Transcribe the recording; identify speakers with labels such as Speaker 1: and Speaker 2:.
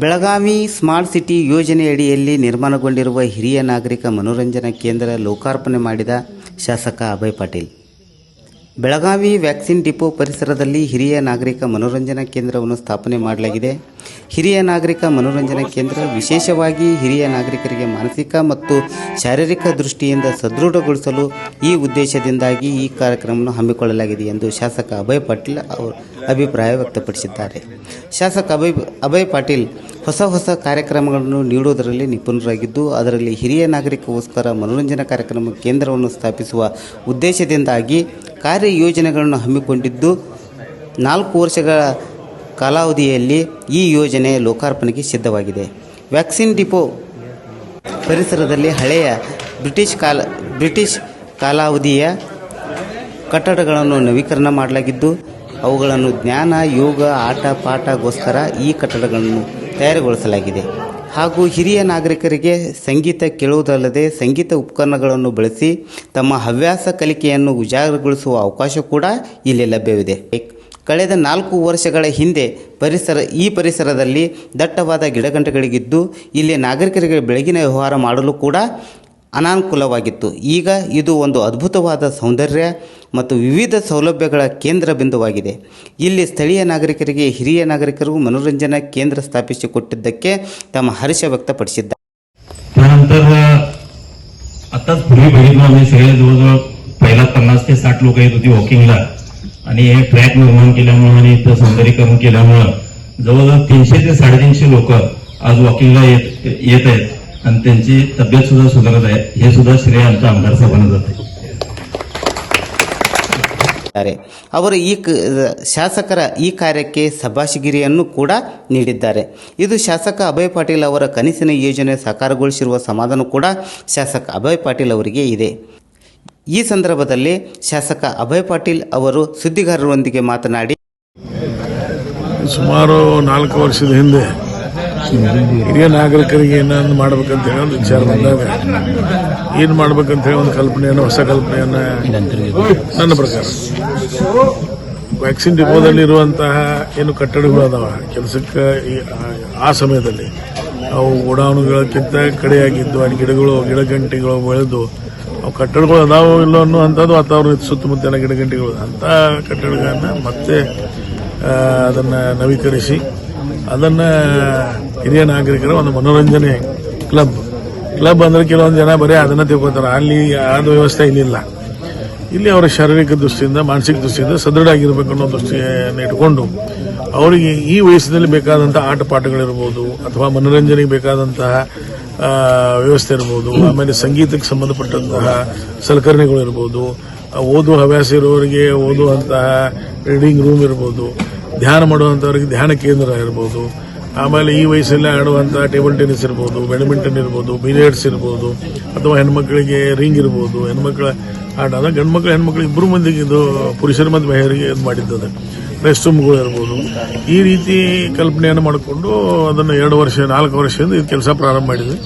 Speaker 1: Belagavi smart city ಯೋಜನೆಯಡಿಯಲ್ಲಿ ನಿರ್ಮಾಣಗೊಂಡಿರುವ ಹಿರಿಯ ನಾಗರಿಕ ಮನೋರಂಜನಾ ಕೇಂದ್ರ ಲೋಕಾರ್ಪಣೆ ಮಾಡಿದ ಶಾಸಕ ಅಭಯ್ ಪಾಟೀಲ್. ಬೆಳಗಾವಿ ವ್ಯಾಕ್ಸಿನ್ ಡಿಪೋ ಪರಿಸರದಲ್ಲಿ ಹಿರಿಯ ನಾಗರಿಕ ಮನೋರಂಜನಾ ಕೇಂದ್ರವನ್ನು ಸ್ಥಾಪನೆ ಮಾಡಲಾಗಿದೆ. ಹಿರಿಯ ನಾಗರಿಕ ಮನೋರಂಜನಾ ಕೇಂದ್ರ ವಿಶೇಷವಾಗಿ ಹಿರಿಯ ನಾಗರಿಕರಿಗೆ ಮಾನಸಿಕ ಮತ್ತು ಶಾರೀರಿಕ ದೃಷ್ಟಿಯಿಂದ ಸದೃಢಗೊಳಿಸಲು ಈ ಉದ್ದೇಶದಿಂದಾಗಿ ಈ ಕಾರ್ಯಕ್ರಮವನ್ನು ಹಮ್ಮಿಕೊಳ್ಳಲಾಗಿದೆ ಎಂದು ಶಾಸಕ ಅಭಯ್ ಪಾಟೀಲ್ ಅವರು ಅಭಿಪ್ರಾಯ ವ್ಯಕ್ತಪಡಿಸಿದ್ದಾರೆ. ಶಾಸಕ ಅಭಯ್ ಅಭಯ್ ಪಾಟೀಲ್ ಹೊಸ ಹೊಸ ಕಾರ್ಯಕ್ರಮಗಳನ್ನು ನೀಡುವುದರಲ್ಲಿ ನಿಪುಣರಾಗಿದ್ದು, ಅದರಲ್ಲಿ ಹಿರಿಯ ನಾಗರಿಕಗೋಸ್ಕರ ಮನೋರಂಜನಾ ಕಾರ್ಯಕ್ರಮ ಕೇಂದ್ರವನ್ನು ಸ್ಥಾಪಿಸುವ ಉದ್ದೇಶದಿಂದಾಗಿ ಕಾರ್ಯಯೋಜನೆಗಳನ್ನು ಹಮ್ಮಿಕೊಂಡಿದ್ದು, ನಾಲ್ಕು ವರ್ಷಗಳ ಕಾಲಾವಧಿಯಲ್ಲಿ ಈ ಯೋಜನೆ ಲೋಕಾರ್ಪಣೆಗೆ ಸಿದ್ಧವಾಗಿದೆ. ವ್ಯಾಕ್ಸಿನ್ ಡಿಪೋ ಪರಿಸರದಲ್ಲಿ ಹಳೆಯ ಬ್ರಿಟಿಷ್ ಕಾಲ, ಬ್ರಿಟಿಷ್ ಕಾಲಾವಧಿಯ ಕಟ್ಟಡಗಳನ್ನು ನವೀಕರಣ ಮಾಡಲಾಗಿದ್ದು, ಅವುಗಳನ್ನು ಜ್ಞಾನ, ಯೋಗ, ಆಟ, ಪಾಠಗೋಸ್ಕರ ಈ ಕಟ್ಟಡಗಳನ್ನು ತಯಾರುಗೊಳಿಸಲಾಗಿದೆ. ಹಾಗೂ ಹಿರಿಯ ನಾಗರಿಕರಿಗೆ ಸಂಗೀತ ಕೇಳುವುದಲ್ಲದೆ ಸಂಗೀತ ಉಪಕರಣಗಳನ್ನು ಬಳಸಿ ತಮ್ಮ ಹವ್ಯಾಸ ಕಲಿಕೆಯನ್ನು ಉಜಾಗರಗೊಳಿಸುವ ಅವಕಾಶ ಕೂಡ ಇಲ್ಲಿ ಲಭ್ಯವಿದೆ. ಕಳೆದ ನಾಲ್ಕು ವರ್ಷಗಳ ಹಿಂದೆ ಪರಿಸರ, ಈ ಪರಿಸರದಲ್ಲಿ ದಟ್ಟವಾದ ಗಿಡಗಂಟೆಗಳಿಗಿದ್ದು ಇಲ್ಲಿ ನಾಗರಿಕರಿಗೆ ಬೆಳಗಿನ ವ್ಯವಹಾರ ಮಾಡಲು ಕೂಡ ಅನಾನುಕೂಲವಾಗಿತ್ತು ಈಗ ಇದು ಒಂದು ಅದ್ಭುತವಾದ ಸೌಂದರ್ಯ ಮತ್ತು ವಿವಿಧ ಸೌಲಭ್ಯಗಳ ಕೇಂದ್ರ ಬಿಂದುವಾಗಿದೆ ಇಲ್ಲಿ ಸ್ಥಳೀಯ ನಾಗರಿಕರಿಗೆ ಹಿರಿಯ ನಾಗರಿಕರು ಮನೋರಂಜನಾ ಕೇಂದ್ರ ಸ್ಥಾಪಿಸಿಕೊಟ್ಟಿದ್ದಕ್ಕೆ ತಮ್ಮ ಹರ್ಷ ವ್ಯಕ್ತಪಡಿಸಿದ್ದಾರೆ
Speaker 2: त्यानंतर आत्ताच पूर्वी बघितलं आम्ही सगळे जवळजवळ पहिला पन्नास ते साठ लोक येत होती वॉकिंगला आणि हे ट्रॅक निर्माण केल्यामुळं आणि इथं सौंदर्यीकरण केल्यामुळं जवळजवळ तीनशे ते साडेतीनशे लोक आज वॉकिंगला येत येत आहेत आणि त्यांची तब्येत सुद्धा सुधारत आहे हे सुद्धा श्रेय आमच्या आमदार साहेबांना जाते
Speaker 1: ದ್ದಾರೆ. ಅವರು ಈ ಕ- ಶಾಸಕರ ಈ ಕಾರ್ಯಕ್ಕೆ ಸಭಾಷಿಗಿರಿಯನ್ನು ಕೂಡ ನೀಡಿದ್ದಾರೆ ಇದು ಶಾಸಕ ಅಭಯ್ ಪಾಟೀಲ್ ಅವರ ಕನಸಿನ ಯೋಜನೆ ಸಾಕಾರಗೊಳಿಸಿರುವ ಸಮಾಧಾನ ಕೂಡ ಶಾಸಕ ಅಭಯ್ ಪಾಟೀಲ್ ಅವರಿಗೆ ಇದೆ ಈ ಸಂದರ್ಭದಲ್ಲಿ ಶಾಸಕ ಅಭಯ್ ಪಾಟೀಲ್ ಅವರು ಸುದ್ದಿಗಾರರೊಂದಿಗೆ ಮಾತನಾಡಿ
Speaker 3: ಸುಮಾರು ನಾಲ್ಕು ವರ್ಷದ ಹಿಂದೆ ಹಿರಿಯ ನಾಗರಿಕರಿಗೆ ಏನನ್ನು ಮಾಡ್ಬೇಕಂತ ಹೇಳಿ ಒಂದು ವಿಚಾರ ಬಂದಾಗ, ಏನು ಮಾಡ್ಬೇಕಂತ ಹೇಳಿ ಒಂದು ಕಲ್ಪನೆಯನ್ನು, ಹೊಸ ಕಲ್ಪನೆಯನ್ನು ನನ್ನ ಪ್ರಕಾರ. ವ್ಯಾಕ್ಸಿನ್ ಡಿಪೋದಲ್ಲಿ ಇರುವಂತಹ ಏನು ಕಟ್ಟಡಗಳು ಅದಾವ, ಕೆಲಸಕ್ಕೆ ಆ ಸಮಯದಲ್ಲಿ ಅವು ಗೋಡೌನ್ಗಳಕ್ಕಿಂತ ಕಡೆಯಾಗಿದ್ದು, ಅಲ್ಲಿ ಗಿಡಗಳು, ಗಿಡಗಂಟಿಗಳು ಬೆಳೆದು, ಅವು ಕಟ್ಟಡಗಳು ಅದಾವೋ ಇಲ್ಲೋ ಅನ್ನುವಂಥದ್ದು ವಾತಾವರಣ ಸುತ್ತಮುತ್ತಲಿನ ಗಿಡಗಂಟಿಗಳು. ಅಂತ ಕಟ್ಟಡಗಳನ್ನು ಮತ್ತೆ ಅದನ್ನ ನವೀಕರಿಸಿ ಅದನ್ನ ಹಿರಿಯ ನಾಗರಿಕರ ಒಂದು ಮನೋರಂಜನೆ ಕ್ಲಬ್. ಕ್ಲಬ್ ಅಂದ್ರೆ ಕೆಲವೊಂದು ಜನ ಬರೀ ಅದನ್ನ ತಿಳ್ಕೊತಾರೆ. ಅಲ್ಲಿ ಅದು ವ್ಯವಸ್ಥೆ ಇಲ್ಲಿಲ್ಲ ಇಲ್ಲಿ ಅವರ ಶಾರೀರಿಕ ದೃಷ್ಟಿಯಿಂದ, ಮಾನಸಿಕ ದೃಷ್ಟಿಯಿಂದ ಸದೃಢ ಆಗಿರಬೇಕು ಅನ್ನೋ ದೃಷ್ಟಿಯನ್ನು ಇಟ್ಕೊಂಡು ಅವರಿಗೆ ಈ ವಯಸ್ಸಿನಲ್ಲಿ ಬೇಕಾದಂತಹ ಆಟ ಪಾಠಗಳಿರ್ಬೋದು ಅಥವಾ ಮನೋರಂಜನೆಗೆ ಬೇಕಾದಂತಹ ವ್ಯವಸ್ಥೆ ಇರ್ಬೋದು. ಆಮೇಲೆ ಸಂಗೀತಕ್ಕೆ ಸಂಬಂಧಪಟ್ಟಂತಹ ಸಲಕರಣೆಗಳು ಇರ್ಬೋದು. ಓದುವ ಹವ್ಯಾಸ ಇರುವವರಿಗೆ ಓದುವಂತಹ ರೀಡಿಂಗ್ ರೂಮ್ ಇರ್ಬೋದು. ಧ್ಯಾನ ಮಾಡುವಂಥವ್ರಿಗೆ ಧ್ಯಾನ ಕೇಂದ್ರ ಇರ್ಬೋದು. ಆಮೇಲೆ ಈ ವಯಸ್ಸಲ್ಲಿ ಆಡುವಂಥ ಟೇಬಲ್ ಟೆನ್ನಿಸ್ ಇರ್ಬೋದು, ಬ್ಯಾಡ್ಮಿಂಟನ್ ಇರ್ಬೋದು, ಬಿಲಿಯರ್ಡ್ಸ್ ಇರ್ಬೋದು, ಅಥವಾ ಹೆಣ್ಮಕ್ಳಿಗೆ ರಿಂಗ್ ಇರ್ಬೋದು, ಹೆಣ್ಮಕ್ಳ ಆಟ, ಅಂದರೆ ಗಂಡು ಮಕ್ಳು ಹೆಣ್ಮಕ್ಳು ಇಬ್ಬರು ಮಂದಿಗೆ ಇದು ಪುರುಷರು ಮತ್ತು ಮಹಿಳೆಯರಿಗೆ ಇದು ಮಾಡಿದ್ದದೆ. ರೆಸ್ಟ್ ರೂಮ್ಗಳು ಇರ್ಬೋದು. ಈ ರೀತಿ ಕಲ್ಪನೆಯನ್ನು ಮಾಡಿಕೊಂಡು ಅದನ್ನು ಎರಡು ವರ್ಷ, ನಾಲ್ಕು ವರ್ಷದಿಂದ ಇದು ಕೆಲಸ ಪ್ರಾರಂಭ ಮಾಡಿದ್ವಿ